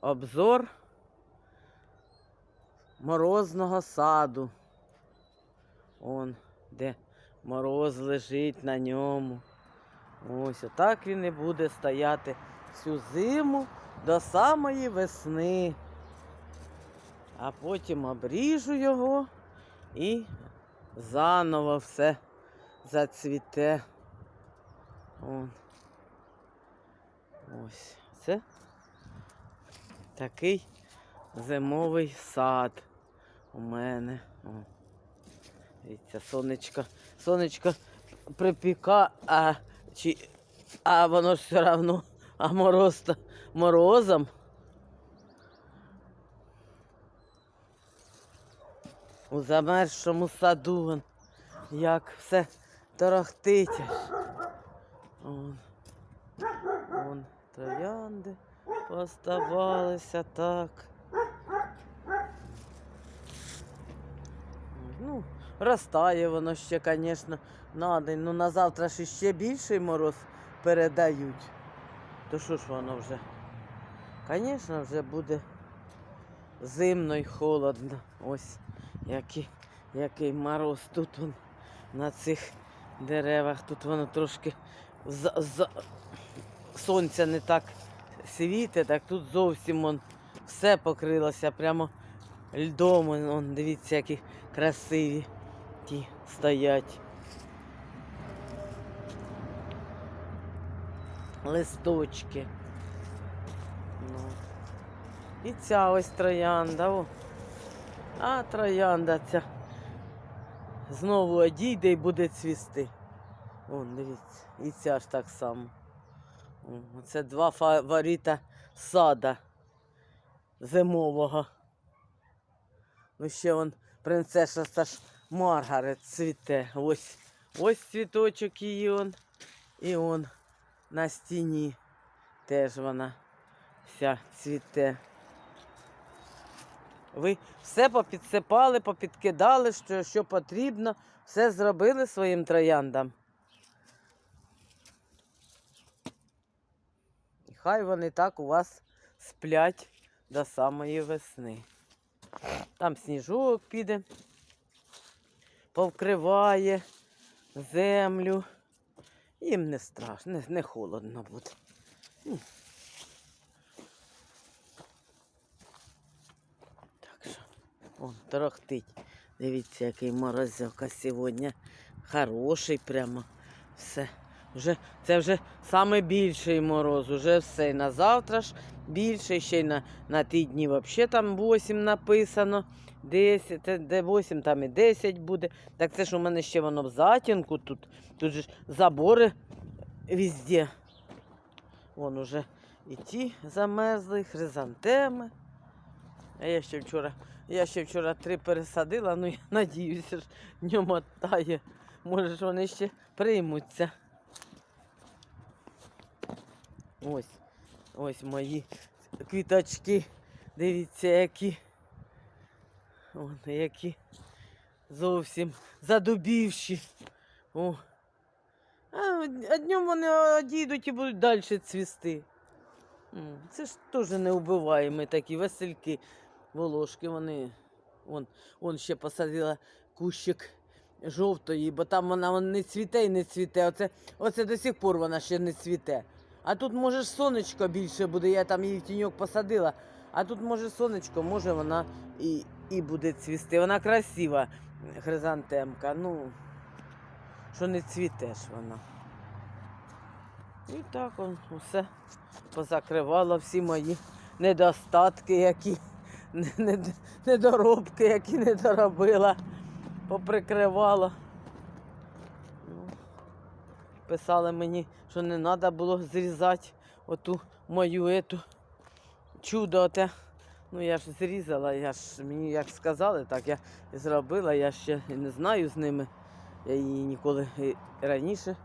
обзор морозного саду. Он, де мороз лежить на ньому. Ось отак він і буде стояти всю зиму до самої весни. А потім обріжу його і заново все зацвіте. Он. Ось це такий зимовий сад у мене. О. Дивіться, сонечко, сонечко припіка, а, чи, а воно ж все одно, а мороз то морозом. У замерзшому саду вон, як все торохтить. Вон, вон троянди поставалися так. Ну, ростає воно ще, звісно, на день. Ну на завтра ж ще більший мороз передають. То що ж воно вже? Звісно, вже буде зимно і холодно. Ось який, який мороз тут он, на цих деревах. Тут воно трошки за, за... сонця не так світить, так тут зовсім он, все покрилося прямо льдом. Он, дивіться, які красиві ті стоять. Листочки. Ну. І ця ось троянда. О. А троянда ця знову одійде і буде цвісти. Вон, дивіться, і ця ж так само. Це два фаворита сада зимового. Ну ще вон принцеса ж Маргарет цвіте. Ось ось цвіточок її он. І он на стіні теж вона вся цвіте. Ви все попідсипали, попідкидали, що, що потрібно, все зробили своїм трояндам. Хай вони так у вас сплять до самої весни. Там сніжок піде, повкриває землю. Їм не страшно, не, холодно буде. Так що, он торохтить. Дивіться, який морозилка сьогодні. Хороший прямо. Все. Вже, це вже саме більший мороз, уже все. На завтра ж більше, ще й на, на ті дні взагалі там 8 написано. 10, це де 8, там і 10 буде. Так це ж у мене ще воно в затінку тут. Тут же забори везде. Вон уже і ті замерзли, хризантеми. А я ще вчора, я ще вчора три пересадила, ну я надіюся, ж не мотає. Може вони ще приймуться. Ось, ось мої квіточки. Дивіться, які. Вон, які зовсім задубівші. О. А днем вони одійдуть і будуть далі цвісти. Це ж теж неубиваємо такі весельки. Волошки вони. Вон, вон ще посадила кущик жовтої, бо там вона вон, не цвіте і не цвіте. Оце, оце до сих пор вона ще не цвіте. А тут, може, сонечко більше буде, я там її в тіньок посадила. А тут, може, сонечко, може вона і, і буде цвісти. Вона красива, хризантемка. Ну, що не цвіте ж вона. І так он усе позакривало всі мої недостатки, які не- не- недоробки, які не доробила, поприкривала. Ну, писали мені, що не треба було зрізати оту мою ету чудо оте. Ну я ж зрізала, я ж мені як сказали, так я зробила, я ще не знаю з ними. Я її ніколи раніше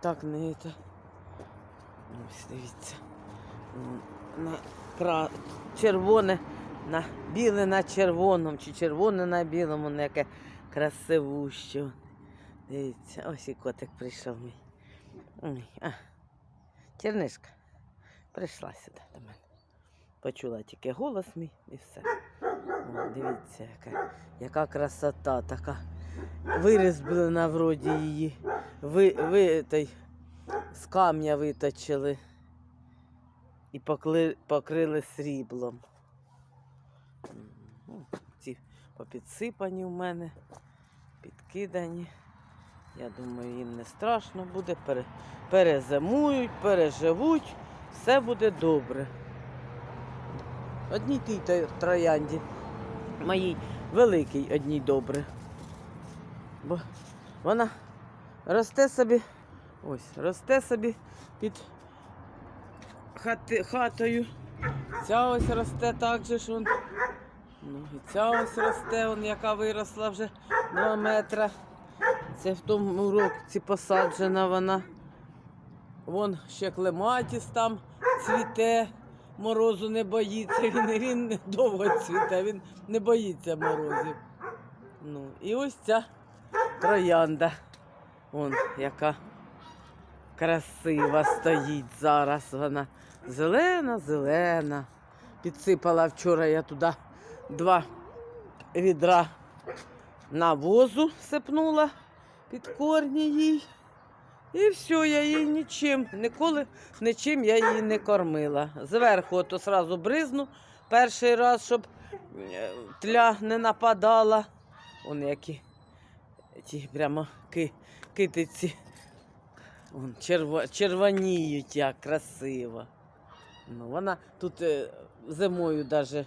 так не це. Ось дивіться. На кра... червоне на біле на червоному, чи червоне на білому, ну, яке красивуще. Дивіться, ось і котик прийшов мій. Ой, а. Чернишка прийшла сюди до мене. Почула тільки голос мій і все. О, дивіться, яка, яка красота така. Вирізблена вроді її. Ви, ви, той, з камня виточили і покли, покрили сріблом. Ну, Ці попідсипані в мене, підкидані. Я думаю, їм не страшно буде. Перезимують, переживуть, все буде добре. Одній тій троянді, моїй великій одній добре. Бо вона росте собі, ось, росте собі під хати, хатою. Ця ось росте так же ж. Он. Ну, і ця ось росте, он, яка виросла вже 2 метри. Це в тому році посаджена вона. Вон ще клематіс там цвіте, морозу не боїться, він, він довго цвіте, він не боїться морозів. Ну, і ось ця троянда. Вон яка красива стоїть зараз. Вона зелена, зелена. Підсипала вчора я туди два відра навозу сипнула під корні їй. І все, я її нічим, ніколи нічим я її не кормила. Зверху ото сразу бризну перший раз, щоб е, тля не нападала. Вон які ті прямо ки, китиці. Вон, черво, червоніють як красиво. Ну, вона тут е, зимою даже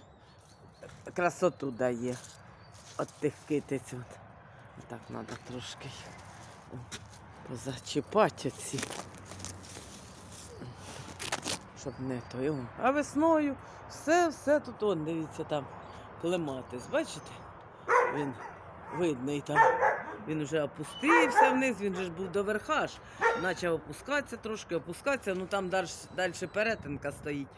красоту дає. От тих китиць. Так треба трошки позачіпати оці. Щоб не той. А весною все, все тут, он, дивіться, там клематис, бачите? Він видний там. Він вже опустився вниз, він же ж був до верха ж. Почав опускатися трошки, опускатися, ну там далі перетинка стоїть.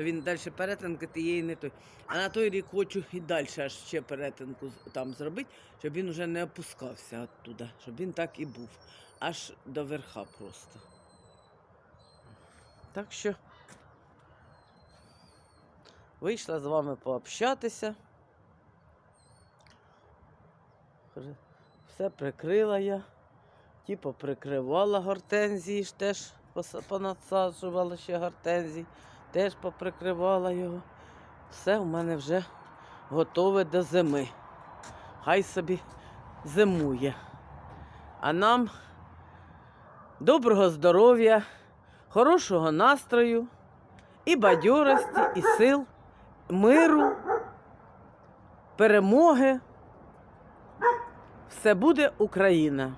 То він далі перетинки тієї не той. А на той рік хочу і далі аж ще перетинку там зробити, щоб він вже не опускався оттуда, щоб він так і був. Аж до верха просто. Так що вийшла з вами пообщатися. Все прикрила я. Ті поприкривала гортензії, ж теж понасаджувала ще гортензій, теж поприкривала його. Все в мене вже готове до зими. Хай собі зимує. А нам доброго здоров'я, хорошого настрою і бадьорості, і сил, миру, перемоги. Все буде Україна.